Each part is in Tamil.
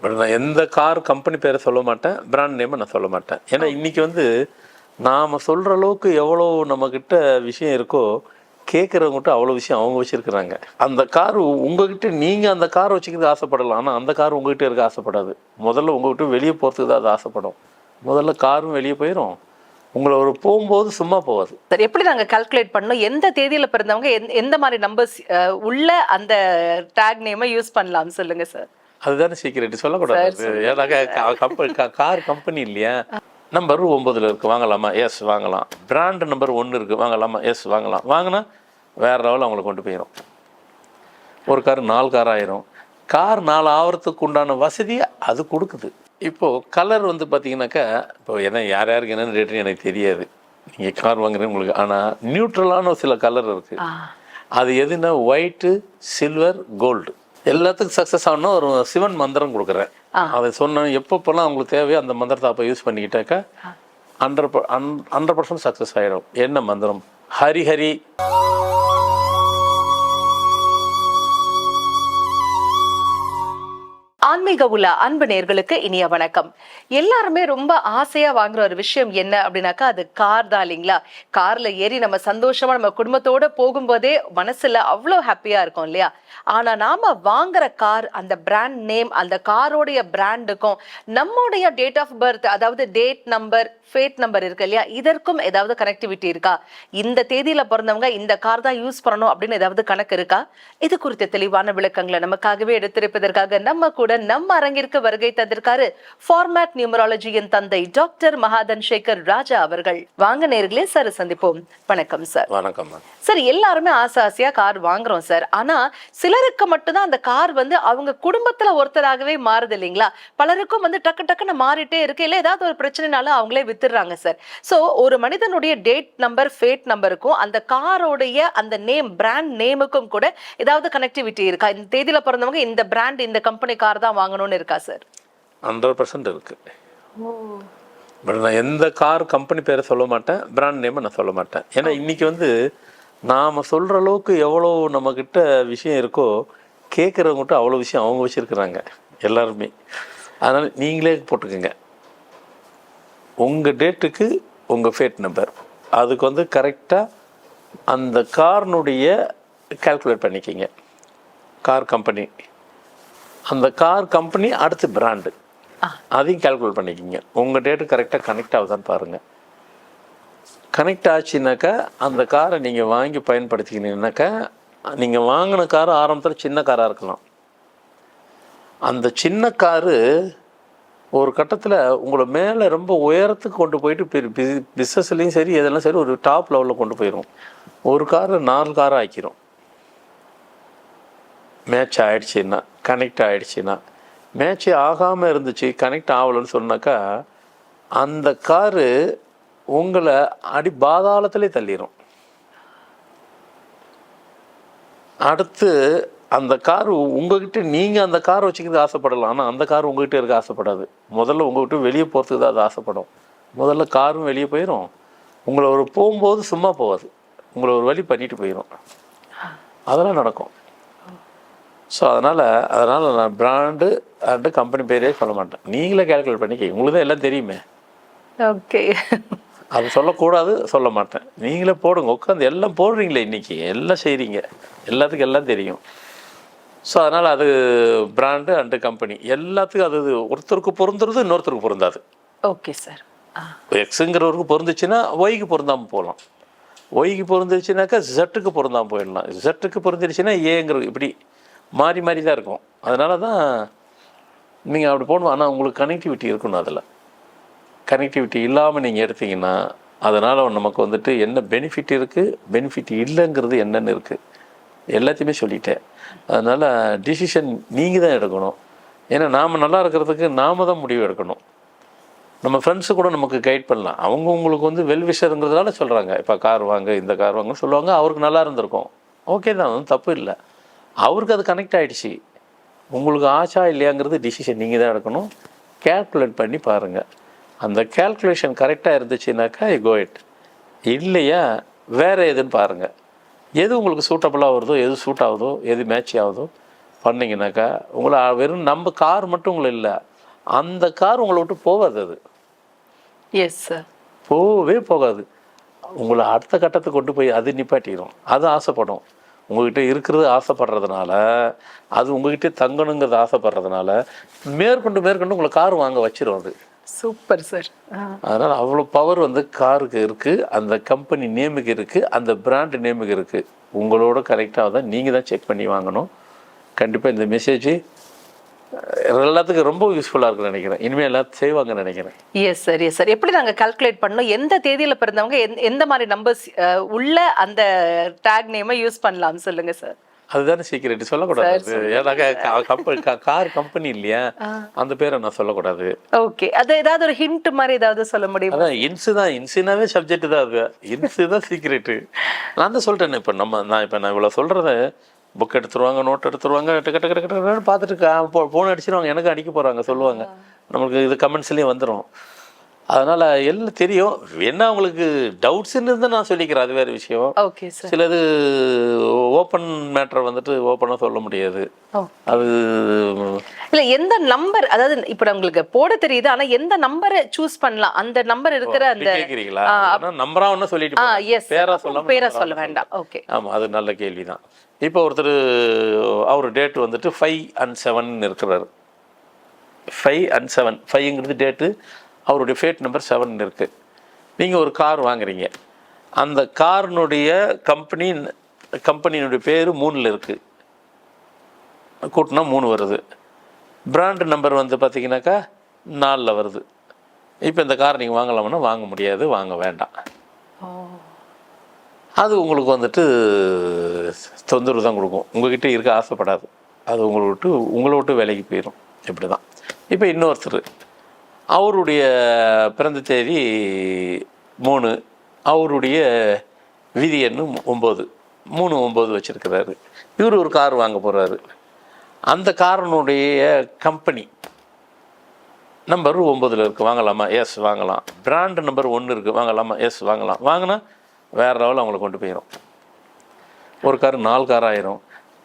பட் நான் எந்த கார் கம்பெனி பேரை சொல்ல மாட்டேன் பிராண்ட் நேமை நான் சொல்ல மாட்டேன். ஏன்னா இன்னைக்கு வந்து நாம் சொல்கிற அளவுக்கு எவ்வளோ நம்மக்கிட்ட விஷயம் இருக்கோ கேட்குறவங்ககிட்ட அவ்வளோ விஷயம் அவங்க வச்சுருக்குறாங்க. அந்த கார் உங்ககிட்ட நீங்கள் அந்த கார் வச்சுக்கிறது ஆசைப்படலாம். ஆனால் அந்த கார் உங்ககிட்ட இருக்க ஆசைப்படாது. முதல்ல உங்ககிட்ட வெளியே போகிறதுக்கு தான் அது ஆசைப்படும். முதல்ல காரும் வெளியே போயிடும் உங்களை ஒரு போகும்போது சும்மா போகாது. சார் எப்படி நாங்க கால்குலேட் பண்ணோம் எந்த தேதியில பிறந்தவங்க? எந்த- மாதிரி நம்பர்ஸ் உள்ள அந்த டேக் நேமை யூஸ் பண்ணலாம் சொல்லுங்க சார் அதுதானே சீக்கிரட் சொல்லக்கூடாது. ஏன்னாக்கா கார் கம்பெனி இல்லையா? நம்பர் ஒம்பதுல இருக்கு வாங்கலாமா? எஸ் வாங்கலாம். பிராண்ட் நம்பர் ஒன்று இருக்கு வாங்கலாமா? எஸ் வாங்கலாம். வாங்கினா வேற லெவலில் அவங்களை கொண்டு போயிடும் ஒரு கார் நாலு கார் ஆயிரும். கார் நாலு ஆகிறதுக்கு உண்டான வசதியை அது கொடுக்குது. இப்போது கலர் வந்து பார்த்தீங்கன்னாக்கா இப்போ என்ன யார் யாருக்கு என்னென்னு ரேட்டுன்னு எனக்கு தெரியாது. நீங்கள் கார் வாங்குறீங்க உங்களுக்கு. ஆனால் நியூட்ரலான சில கலர் இருக்குது அது எதுனா ஒயிட்டு சில்வர் கோல்டு எல்லாத்துக்கும் சக்ஸஸ் ஆகணும் ஒரு சிவன் மந்திரம் கொடுக்குறேன். அதை சொன்னேன் எப்பப்போல்லாம் அவங்களுக்கு தேவையோ அந்த மந்திரத்தை அப்போ யூஸ் பண்ணிக்கிட்டாக்கா ஹண்ட்ரட் ஹண்ட்ரட் பர்சன்ட் சக்ஸஸ் ஆகிடும் என்ன மந்திரம்? ஹரி ஹரி. ஆன்மீக உலா அன்பு நேர்களுக்கு இனிய வணக்கம். எல்லாருமே ரொம்ப ஆசையா வாங்குற ஒரு விஷயம் என்ன அப்படின்னாக்கா அது கார் தான் இல்லைங்களா? கார்ல ஏறி நம்ம சந்தோஷமா நம்ம குடும்பத்தோட போகும்போதே மனசுல அவ்வளோ ஹாப்பியா இருக்கும் இல்லையா? ஆனா நாம வாங்குற கார் அந்த பிராண்ட் நேம் அந்த காரோடைய பிராண்டுக்கும் நம்முடைய டேட் ஆஃப் பர்த் அதாவது டேட் நம்பர் ஃபேட் நம்பர் இருக்கு இல்லையா? இதற்கும் ஏதாவது கனெக்டிவிட்டி இருக்கா? இந்த தேதியில பிறந்தவங்க இந்த கார் தான் யூஸ் பண்ணணும் அப்படின்னு ஏதாவது கணக்கு இருக்கா? இது குறித்த தெளிவான விளக்கங்களை நமக்காகவே எடுத்திருப்பதற்காக நம்ம கூட நம்ம அரங்கிற்கு வருகை தந்திருக்காரு ஃபார்மேட் நியூமராலஜியின் தந்தை டாக்டர் மகாதன் சேகர் ராஜா அவர்கள். வாங்க நேர்களே சார் சந்திப்போம். வணக்கம் சார் வணக்கம் சார் எல்லாருமே ஆசை ஆசையா கார் வாங்குறோம் சார் ஆனா சிலருக்கு மட்டும்தான் அந்த கார் வந்து அவங்க குடும்பத்துல ஒருத்தராகவே மாறுது இல்லைங்களா? பலருக்கும் வந்து டக்கு டக்குன்னு மாறிட்டே இருக்கு. இல்ல ஏதாவது ஒரு பிரச்சனைனால அவங்களே வித்துடுறாங்க சார் சோ ஒரு மனிதனுடைய டேட் நம்பர் ஃபேட் நம்பருக்கும் அந்த காரோடைய அந்த நேம் பிராண்ட் நேமுக்கும் கூட ஏதாவது கனெக்டிவிட்டி இருக்கா? இந்த தேதியில பிறந்தவங்க இந்த பிராண்ட் இந்த கம்பெனி கார் தான் வாங்கணும்னு இருக்கா சார்? ஹண்ட்ரட் பர்சன்ட் இருக்குது பட் நான் எந்த கார் கம்பெனி பேரை சொல்ல மாட்டேன் பிராண்ட் நேமை நான் சொல்ல மாட்டேன். ஏன்னா இன்னைக்கு வந்து நாம் சொல்கிற அளவுக்கு எவ்வளோ நம்மக்கிட்ட விஷயம் இருக்கோ கேட்குறவங்ககிட்ட அவ்வளோ விஷயம் அவங்க வச்சுருக்குறாங்க எல்லாருமே. அதனால் நீங்களே போட்டுக்கோங்க. உங்கள் டேட்டுக்கு உங்கள் ஃபேட் நம்பர் அதுக்கு வந்து கரெக்டாக அந்த கார்னுடைய கால்குலேட் பண்ணிக்கிங்க. கார் கம்பெனி அந்த கார் கம்பெனி அடுத்து பிராண்டு அதையும் கால்குலேட் பண்ணிக்கிங்க. உங்கள் டேட்டு கரெக்டாக கனெக்ட் ஆகுதான்னு பாருங்கள் கனெக்ட் ஆச்சுனாக்கா அந்த காரை நீங்கள் வாங்கி பயன்படுத்திக்கினீங்கனாக்கா நீங்கள் வாங்கின கார் ஆரம்பத்தில் சின்ன காராக இருக்கலாம். அந்த சின்ன காரு ஒரு கட்டத்தில் உங்களை மேலே ரொம்ப உயரத்துக்கு கொண்டு போயிட்டு பிஸ்னஸ்லேயும் சரி எதெல்லாம் சரி ஒரு டாப் லெவலில் கொண்டு போயிடும் ஒரு காரை நாலு காராக ஆக்கிரும். மேட்ச் ஆகிடுச்சின்னா கனெக்ட் ஆகிடுச்சின்னா மேட்ச் ஆகாமல் இருந்துச்சு கனெக்ட் ஆகலைன்னு சொன்னாக்கா அந்த காரு உங்களை அடி பாதாளத்திலே தள்ளிடும் அடுத்து அந்த கார் உங்ககிட்ட நீங்கள் அந்த கார் வச்சுக்கிறது ஆசைப்படலாம். ஆனால் அந்த கார் உங்ககிட்ட இருக்க ஆசைப்படாது. முதல்ல உங்ககிட்ட வெளியே போகிறதுக்கு தான் அது ஆசைப்படும். முதல்ல காரும் வெளியே போயிடும் உங்களை ஒரு போகும்போது சும்மா போகாது. உங்களை ஒரு வழி பண்ணிட்டு போயிடும் அதெல்லாம் நடக்கும். ஸோ அதனால் அதனால் நான் பிராண்டு அண்டு கம்பெனி பேரே சொல்ல மாட்டேன். நீங்களே கால்குலேட் பண்ணிக்க. உங்களுக்கு தான் எல்லாம் தெரியுமே. ஓகே அது சொல்லக்கூடாது சொல்ல மாட்டேன். நீங்களே போடுங்க. உட்காந்து எல்லாம் போடுறீங்களே இன்னைக்கு. எல்லாம் செய்கிறீங்க எல்லாத்துக்கும் எல்லாம் தெரியும். ஸோ அதனால் அது பிராண்டு அண்டு கம்பெனி எல்லாத்துக்கும் அது ஒருத்தருக்கு பொருந்துறது இன்னொருத்தருக்கு பொருந்தாது. ஓகே சார் எக்ஸுங்கிறவருக்கு பொருந்துச்சுன்னா ஒய்க்கு பொருந்தாமல் போகலாம் ஒய்க்கு பொருந்துச்சுனாக்கா ஜெட்டுக்கு பொருந்தாமல் போயிடலாம். ஜெட்டுக்கு பொருந்துருச்சுன்னா ஏங்கிற இப்படி மாறி மாறி தான் இருக்கும். அதனால தான் நீங்கள் அப்படி போடணும். ஆனால் உங்களுக்கு கனெக்டிவிட்டி இருக்கணும் அதில். கனெக்டிவிட்டி இல்லாமல் நீங்கள் எடுத்தீங்கன்னா அதனால் நமக்கு வந்துட்டு என்ன பெனிஃபிட் இருக்குது பெனிஃபிட் இல்லைங்கிறது என்னென்னு இருக்குது எல்லாத்தையுமே சொல்லிட்டேன். அதனால் டிசிஷன் நீங்கள் தான் எடுக்கணும். ஏன்னா நாம் நல்லா இருக்கிறதுக்கு நாம் தான் முடிவு எடுக்கணும். நம்ம ஃப்ரெண்ட்ஸு கூட நமக்கு கைட் பண்ணலாம். அவங்க உங்களுக்கு வந்து வெல் விஷருங்கிறதுனால சொல்கிறாங்க இப்போ கார் வாங்க இந்த கார் வாங்கன்னு சொல்லுவாங்க. அவருக்கு நல்லா இருந்திருக்கும். ஓகே தான். ஒன்றும் தப்பு இல்லை. அவருக்கு அது கனெக்ட் ஆகிடுச்சு உங்களுக்கு ஆச்சா இல்லையாங்கிறது டிசிஷன் நீங்கள் தான் எடுக்கணும். கேல்குலேட் பண்ணி பாருங்கள் அந்த கேல்குலேஷன் கரெக்டாக இருந்துச்சுனாக்கா கோ இட் இல்லையா வேறு எதுன்னு பாருங்கள் எது உங்களுக்கு சூட்டபுளாக வருதோ எது சூட் ஆகுதோ எது மேட்ச் ஆகுதோ பண்ணீங்கன்னாக்கா உங்களை வெறும் நம்ம கார் மட்டும் உங்களை இல்லை. அந்த கார் உங்களை விட்டு போகாது அது. எஸ் சார் போகவே போகாது. உங்களை அடுத்த கட்டத்துக்கு கொண்டு போய் அது நிப்பாட்டிடும் அது ஆசைப்படும். உங்ககிட்ட இருக்கிறது ஆசைப்படுறதுனால அது உங்ககிட்ட தங்கணுங்கிறது ஆசைப்படுறதுனால மேற்கொண்டு மேற்கொண்டு உங்களை கார் வாங்க வச்சிரும் அது. Super sir. அதனால் அவ்வளோ பவர் வந்து காருக்கு இருக்குது அந்த கம்பெனி நேமுக்கு இருக்குது அந்த பிராண்ட் நேமுக்கு இருக்குது உங்களோட கரெக்டாக தான் நீங்கள் தான் செக் பண்ணி வாங்கணும். கண்டிப்பாக இந்த மெசேஜ் எல்லாத்துக்கும் ரொம்ப யூஸ்ஃபுல்லாக இருக்குன்னு நினைக்கிறேன். இனிமேல் எல்லாத்தையும் செய்வாங்கன்னு நினைக்கிறேன். எஸ் சார் எஸ் சார் எப்படி நாங்க கால்குலேட் பண்ணணும்? எந்த தேதியில பிறந்தவங்க எந்த- எந்த மாதிரி நம்பர்ஸ் உள்ள அந்த டேக் நேமை யூஸ் பண்ணலாம்? சொல்லுங்க சார் அதுதானே சீக்கிரட் சொல்லக்கூடாது. கம்பெனி கார் கம்பெனி இல்லையா? அந்த பேரை நான் சொல்லக்கூடாது. ஓகே அது ஏதாவது ஒரு ஹிண்ட் மாதிரி ஏதாவது சொல்ல முடியுமா? அதான் இன்சு தான். இன்சுனாவே சப்ஜெக்ட் தான் அது. இன்சு தான் சீக்கிரட்டு நான் தான் சொல்லிட்டேன் இப்போ நம்ம நான் இப்போ நான் இவ்வளோ சொல்கிறத புக் எடுத்துருவாங்க நோட் எடுத்துருவாங்க டக்கு டக்கு டக்கு டக்குன்னு பார்த்துட்டு ஃபோன் அடிச்சிருவாங்க எனக்கு அடிக்க போகிறாங்க சொல்லுவாங்க. நம்மளுக்கு இது கமெண்ட்ஸ்லேயும் வந்துடும் அதனால் எல்லாம் தெரியும். என்ன அவங்களுக்கு டவுட்ஸ்ன்னு இருந்தால் நான் சொல்லிக்கிறேன் அது வேறு விஷயம். ஓகே சார் சிலது ஓப்பன் மேட்ரை வந்துட்டு ஓப்பனாக சொல்ல முடியாது. ஓ. அது இல்ல எந்த நம்பர் அதாவது இப்ப உங்களுக்கு போட தெரியுது ஆனா எந்த நம்பரை சூஸ் பண்ணலாம்? அந்த நம்பர் இருக்கிற அந்த நம்பரா ஒன்றும் சொல்லிட்டு பேரா சொல்லாம பேரா சொல்ல வேண்டாம். ஓகே ஆமாம் அது நல்ல கேள்வி தான் இப்போ ஒருத்தர் அவர் டேட் வந்துட்டு ஃபைவ் அண்ட் செவன் இருக்கிறாரு. ஃபைவ் அண்ட் செவன் ஃபைவ்ங்கிறது டேட்டு அவருடைய ஃபேட் நம்பர் செவன் இருக்குது நீங்கள் ஒரு கார் வாங்குறீங்க. அந்த காரினுடைய கம்பெனி கம்பெனியினுடைய பேர் மூணில் இருக்குது கூட்டினா மூணு வருது. பிராண்ட் நம்பர் வந்து பார்த்தீங்கன்னாக்கா நாலில் வருது. இப்போ இந்த கார் நீங்கள் வாங்கலாம்னா வாங்க முடியாது வாங்க வேண்டாம். அது உங்களுக்கு வந்துட்டு தொந்தரவு தான் கொடுக்கும். உங்ககிட்ட இருக்க ஆசைப்படாது. அது உங்களை விட்டு உங்களை விட்டு விலைக்கு போயிடும் இப்படி தான் இப்போ இன்னொருத்தர் அவருடைய பிறந்த தேதி மூணு அவருடைய விதி எண்ணு ஒம்பது. மூணு ஒம்பது வச்சுருக்கிறாரு. இவர் ஒரு கார் வாங்க போகிறாரு அந்த காரனுடைய கம்பெனி நம்பர் ஒம்பதில் இருக்குது வாங்கலாமா? எஸ் வாங்கலாம். பிராண்டு நம்பர் ஒன்று இருக்குது வாங்கலாமா? எஸ் வாங்கலாம். வாங்கினா வேறு லெவலில் அவங்கள கொண்டு போயிடும் ஒரு கார் நாலு கார் ஆயிரும்.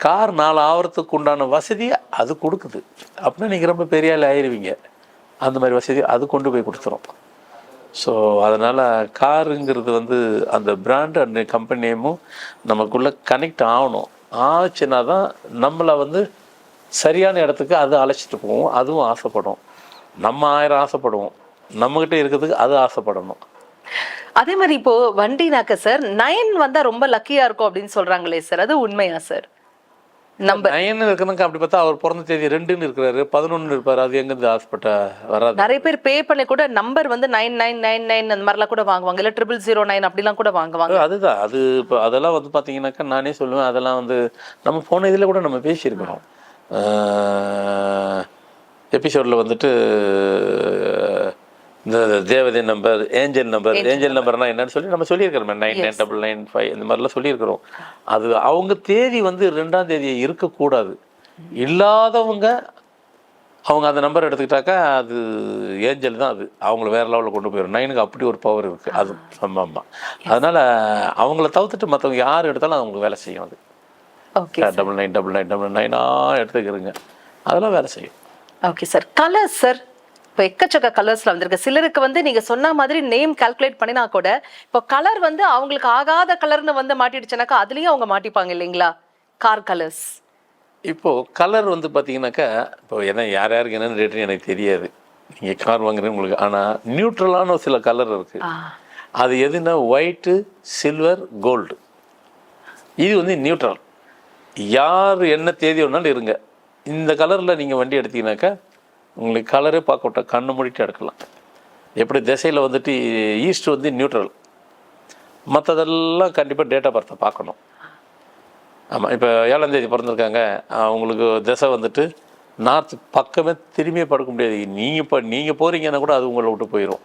கார் நாலு ஆகிறதுக்கு உண்டான வசதி அது கொடுக்குது. அப்படின்னா நீங்கள் ரொம்ப பெரிய ஆள் ஆயிருவீங்க. அந்த மாதிரி வசதி அது கொண்டு போய் கொடுத்துரும். ஸோ அதனால் காருங்கிறது வந்து அந்த பிராண்டு அந்த கம்பெனி நேமும் நமக்குள்ளே கனெக்ட் ஆகணும். ஆச்சுன்னா தான் நம்மளை வந்து சரியான இடத்துக்கு அது அழைச்சிட்டு போகும் அதுவும் ஆசைப்படும். நம்ம ஆயிரம் ஆசைப்படுவோம். நம்மக்கிட்ட இருக்கிறதுக்கு அது ஆசைப்படணும். அதே மாதிரி இப்போ வண்டினாக்க சார் நைன் வந்தா ரொம்ப லக்கியா இருக்கும் அப்படின்னு சொல்றாங்களே சார். அது உண்மையா சார்? நம்பர் நயன் இருக்கணுங்க அப்படி பார்த்தா அவர் பிறந்த தேதி ரெண்டுன்னு இருக்கிறாரு. பதினொன்று இருப்பார். அது எங்கேருந்து ஹாஸ்பிட்டல் வராது. நிறைய பேர் பே பண்ணி கூட நம்பர் வந்து நைன் நைன் நைன் நைன் அந்த மாதிரிலாம் கூட வாங்குவாங்க. இல்ல ட்ரிபிள் ஜீரோ நைன் அப்படிலாம் கூட வாங்குவாங்க. அதுதான். அது இப்போ அதெல்லாம் வந்து பார்த்தீங்கன்னாக்கா நானே சொல்லுவேன். அதெல்லாம் வந்து நம்ம போன இதில் கூட நம்ம பேசியிருக்கிறோம். எபிசோடில் வந்துட்டு இந்த தேவதை நம்பர் ஏஞ்சல் நம்பர் ஏஞ்சல் நம்பர்னா என்னன்னு சொல்லி நம்ம சொல்லியிருக்கிறோம் nine nine double nine five இந்த மாதிரிலாம் சொல்லியிருக்கிறோம். அது அவங்க தேதி வந்து ரெண்டாம் தேதி இருக்கக்கூடாது. இல்லாதவங்க அவங்க அந்த நம்பர் எடுத்துக்கிட்டாக்கா அது ஏஞ்சல் தான் அது. அவங்கள வேற லெவலில் கொண்டு போயிடும் நைனுக்கு அப்படி ஒரு பவர் இருக்குது அது ஆமாம் அதனால் அவங்கள தவிர்த்துட்டு மற்றவங்க யார் எடுத்தாலும் அவங்களுக்கு வேலை செய்யும் அது. Double nine double nine double நைனாக எடுத்துக்கிறங்க. அதெல்லாம் வேலை செய்யும். ஓகே சார் கலர்ஸ் சார் இப்போ எக்கச்சக்க கலர்ஸ்ல வந்திருக்கு. சிலருக்கு வந்து நீங்க சொன்ன மாதிரி நேம் கால்குலேட் பண்ணினா கூட இப்போ கலர் வந்து அவங்களுக்கு ஆகாத கலர்னு வந்து மாட்டிடுச்சுனாக்கா அதுலயும் அவங்க மாட்டிப்பாங்க இல்லைங்களா? கார் கலர்ஸ் இப்போது கலர் வந்து பார்த்தீங்கன்னாக்கா இப்போ என்ன யார் யாருக்கு என்னென்னு ரேட்டுன்னு எனக்கு தெரியாது. நீங்கள் கார் வாங்குறீங்க உங்களுக்கு. ஆனால் நியூட்ரலான சில கலர் இருக்குது அது எதுனா ஒயிட்டு சில்வர் கோல்டு இது வந்து நியூட்ரல் யார் என்ன தேதி வேணாலும் இருங்க. இந்த கலரில் நீங்கள் வண்டி எடுத்தீங்கனாக்கா உங்களுக்கு கலரே பார்க்க விட்டா கண்ணு மூடிட்டு எடுக்கலாம். எப்படி திசையில் வந்துட்டு ஈஸ்ட் வந்து நியூட்ரல் மற்றதெல்லாம் கண்டிப்பாக டேட்டா பர்த்தை பார்க்கணும். ஆமாம் இப்போ ஏழாம் தேதி பிறந்திருக்காங்க. அவங்களுக்கு திசை வந்துட்டு நார்த் பக்கமே திரும்பியே படுக்க முடியாது. நீங்கள் இப்போ நீங்கள் போகிறீங்கன்னா கூட அது உங்களை விட்டு போயிடும்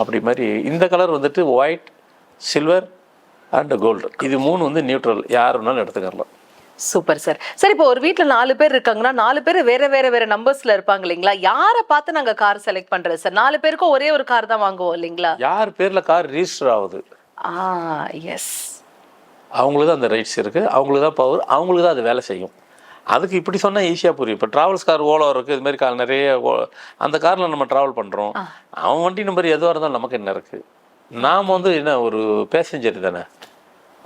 அப்படி மாதிரி இந்த கலர் வந்துட்டு ஒயிட் சில்வர் அண்டு கோல்டு இது மூணு வந்து நியூட்ரல் யார் வேணாலும் எடுத்துக்கலாம். Super sir. சார் இப்போ ஒரு வீட்ல நாலு பேர் இருக்காங்கன்னா நாலு பேர் வேற வேற வேற நம்பர்ஸ்ல இருப்பாங்க இல்லைங்களா? யாரை பார்த்து நாங்க கார் செலக்ட் பண்றது சார்? நாலு பேருக்கும் ஒரே ஒரு கார் தான் வாங்குவோம் இல்லைங்களா? யார் பேரில் கார் ரிஜிஸ்டர் ஆகுது? ஆ எஸ் அவங்களுக்கு தான் அந்த ரைட்ஸ் இருக்குது அவங்களுக்கு தான் பவர் அவங்களுக்கு தான் அது வேலை செய்யும். அதுக்கு இப்படி சொன்னால் ஈஸியாக புரியும். இப்போ ட்ராவல்ஸ் கார் ஓலோ இருக்குது இது மாதிரி கார் நிறைய அந்த காரில் நம்ம ட்ராவல் பண்ணுறோம் அவன் வண்டி நம்பர் எதுவாக இருந்தாலும் நமக்கு என்ன இருக்குது நாம் வந்து என்ன ஒரு பேசஞ்சர் தானே?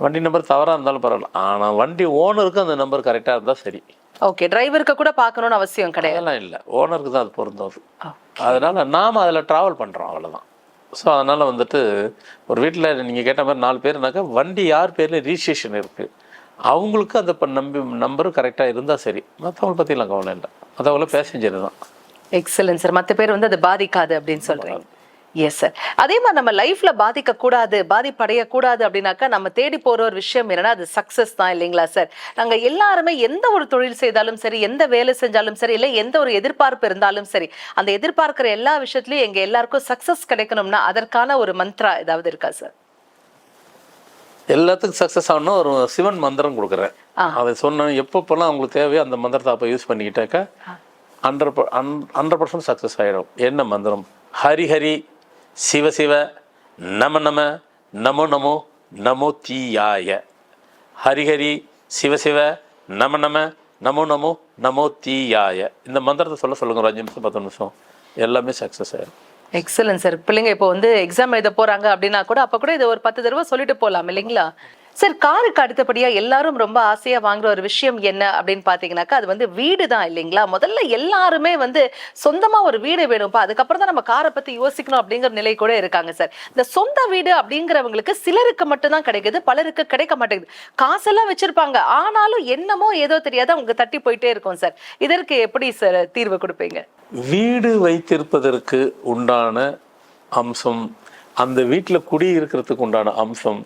வண்டி நம்பர் தவறாக இருந்தாலும் பரவாயில்ல. ஆனால் வண்டி ஓனருக்கு அந்த நம்பர் கரெக்டாக இருந்தால் சரி. ஓகே டிரைவருக்கு கூட பார்க்கணும்னு அவசியம் கிடையாது. அதெல்லாம் இல்லை. ஓனருக்கு தான் அது பொருந்தும் அது. அதனால் நாம் அதில் ட்ராவல் பண்ணுறோம் அவ்வளோதான் ஸோ அதனால் வந்துட்டு ஒரு வீட்டில் நீங்கள் கேட்ட மாதிரி நாலு பேர்னாக்கா வண்டி யார் பேரில் ரிஜிஸ்ட்ரேஷன் இருக்குது அவங்களுக்கு அந்த இப்போ நம்பி நம்பரும் கரெக்டாக இருந்தால் சரி. மற்றவங்களை பற்றிலாம் கவலை இல்லை. மற்றவங்கள பேசஞ்சர் தான். எக்ஸலன்ட் சார் மத்த பேர் வந்து அது பாதிக்காது அப்படின்னு சொல்றீங்க. எஸ் சார் அதே மாதிரி நம்ம லைஃப்ல பாதிக்க கூடாது பாதிப்படைய கூடாது அப்படின்னாக்கா நம்ம தேடி போற ஒரு விஷயம் என்னன்னா அது சக்சஸ் தான் இல்லைங்களா சார் நாங்க எல்லாருமே எந்த ஒரு தொழில் செய்தாலும் சரி எந்த வேலை செஞ்சாலும் சரி இல்லை எந்த ஒரு எதிர்பார்ப்பு இருந்தாலும் சரி அந்த எதிர்பார்க்கிற எல்லா விஷயத்துலயும் எங்க எல்லாருக்கும் சக்சஸ் கிடைக்கணும்னா அதற்கான ஒரு மந்த்ரா ஏதாவது இருக்கா சார் எல்லாத்துக்கும் சக்ஸஸ் ஆகணும் ஒரு சிவன் மந்திரம் கொடுக்குறேன். அதை சொன்ன எப்பப்போல்லாம் அவங்களுக்கு தேவையோ அந்த மந்திரத்தை அப்போ யூஸ் பண்ணிக்கிட்டாக்கா ஹண்ட்ரட் ஹண்ட்ரட் பர்சன்ட் சக்ஸஸ் ஆகிடும் என்ன மந்திரம்? ஹரி ஹரி சிவ சிவ நம நம நமோ நமோ நமோ தீயாய. ஹரிஹரி சிவசிவ சிவ சிவ நம நம நமோ நமோ நமோ தீயாய. இந்த மந்திரத்தை சொல்ல சொல்லுங்க ஒரு அஞ்சு நிமிஷம் பத்து நிமிஷம். எல்லாமே சக்ஸஸ் ஆயிடும் எக்ஸலன்ட் சார் பிள்ளைங்க இப்போ வந்து எக்ஸாம் எழுத போறாங்க அப்படின்னா கூட அப்போ கூட இதை ஒரு பத்து தடவை சொல்லிட்டு போகலாம் இல்லைங்களா? சார் காருக்கு அடுத்தபடியா எல்லாரும் ரொம்ப ஆசையா வாங்குற ஒரு விஷயம் என்ன அப்படின்னு பாத்தீங்கன்னாக்கா அது வந்து வீடு தான் இல்லைங்களா? முதல்ல எல்லாருமே வந்து சொந்தமா ஒரு வீடு வேணும்ப்பா அதுக்கப்புறம் தான் நம்ம காரை பத்தி யோசிக்கணும் அப்படிங்கிற நிலை கூட இருக்காங்க சார். இந்த சொந்த வீடு அப்படிங்கிறவங்களுக்கு சிலருக்கு மட்டும்தான் கிடைக்குது பலருக்கு கிடைக்க மாட்டேங்குது. காசெல்லாம் வச்சிருப்பாங்க. ஆனாலும் என்னமோ ஏதோ தெரியாத அவங்க தட்டி போயிட்டே இருக்கும் சார். இதற்கு எப்படி சார் தீர்வு கொடுப்பீங்க? வீடு வைத்திருப்பதற்கு உண்டான அம்சம் அந்த வீட்டில் குடி இருக்கிறதுக்கு உண்டான அம்சம்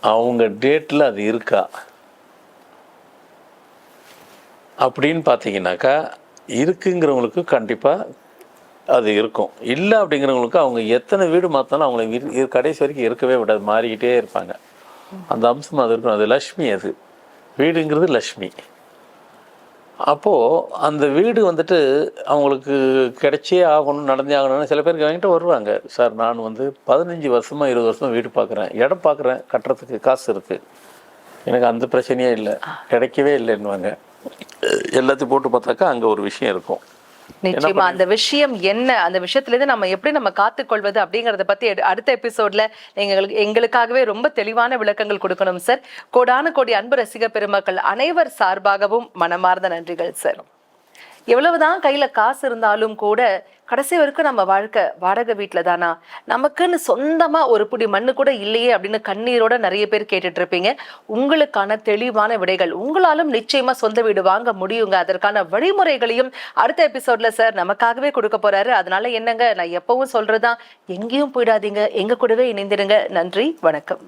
அவங்க டேட்டில் அது இருக்கா? அப்படின்னு பார்த்தீங்கன்னாக்கா இருக்குங்கிறவங்களுக்கு கண்டிப்பாக அது இருக்கும். இல்லை அப்படிங்கிறவங்களுக்கு அவங்க எத்தனை வீடு மாற்றினாலும் அவங்கள கடைசி வரைக்கும் இருக்கவே விடாது. மாறிக்கிட்டே இருப்பாங்க. அந்த அம்சம் அது இருக்கும் அது லக்ஷ்மி அது. வீடுங்கிறது லக்ஷ்மி. அப்போது அந்த வீடு வந்துட்டு அவங்களுக்கு கிடைச்சே ஆகணும் நடந்தே ஆகணும்னு சில பேருக்கு வாங்கிட்டு வருவாங்க. சார் நான் வந்து பதினஞ்சு வருஷமாக இருபது வருஷமாக வீடு பார்க்குறேன். இடம் பார்க்குறேன். கட்டுறதுக்கு காசு இருக்குது எனக்கு அந்த பிரச்சனையே இல்லை. கிடைக்கவே இல்லைன்னுவாங்க. எல்லாத்தையும் போட்டு பார்த்தாக்கா அங்கே ஒரு விஷயம் இருக்கும். நிச்சயமா அந்த விஷயம் என்ன அந்த விஷயத்துல இருந்து நம்ம எப்படி நம்ம காத்துக்கொள்வது அப்படிங்கறத பத்தி அடுத்த எபிசோட்ல எங்களுக்கு- எங்களுக்காகவே ரொம்ப தெளிவான விளக்கங்கள் கொடுக்கணும் சார் கோடான கோடி அன்பு ரசிக பெருமக்கள் அனைவர் சார்பாகவும் மனமார்ந்த நன்றிகள் சார் எவ்வளவுதான் கையில காசு இருந்தாலும் கூட கடைசி வரைக்கும் நம்ம வாழ்க்கை வாடகை வீட்டில் தானா? நமக்குன்னு சொந்தமாக ஒரு புடி மண்ணு கூட இல்லையே அப்படின்னு கண்ணீரோட நிறைய பேர் கேட்டுட்டு இருப்பீங்க. உங்களுக்கான தெளிவான விடைகள் உங்களாலும் நிச்சயமா சொந்த வீடு வாங்க முடியுங்க. அதற்கான வழிமுறைகளையும் அடுத்த எபிசோட்ல சார் நமக்காகவே கொடுக்க போறாரு. அதனால என்னங்க நான் எப்பவும் சொல்றதுதான் எங்கேயும் போயிடாதீங்க. எங்க கூடவே இணைந்திருங்க. நன்றி வணக்கம்.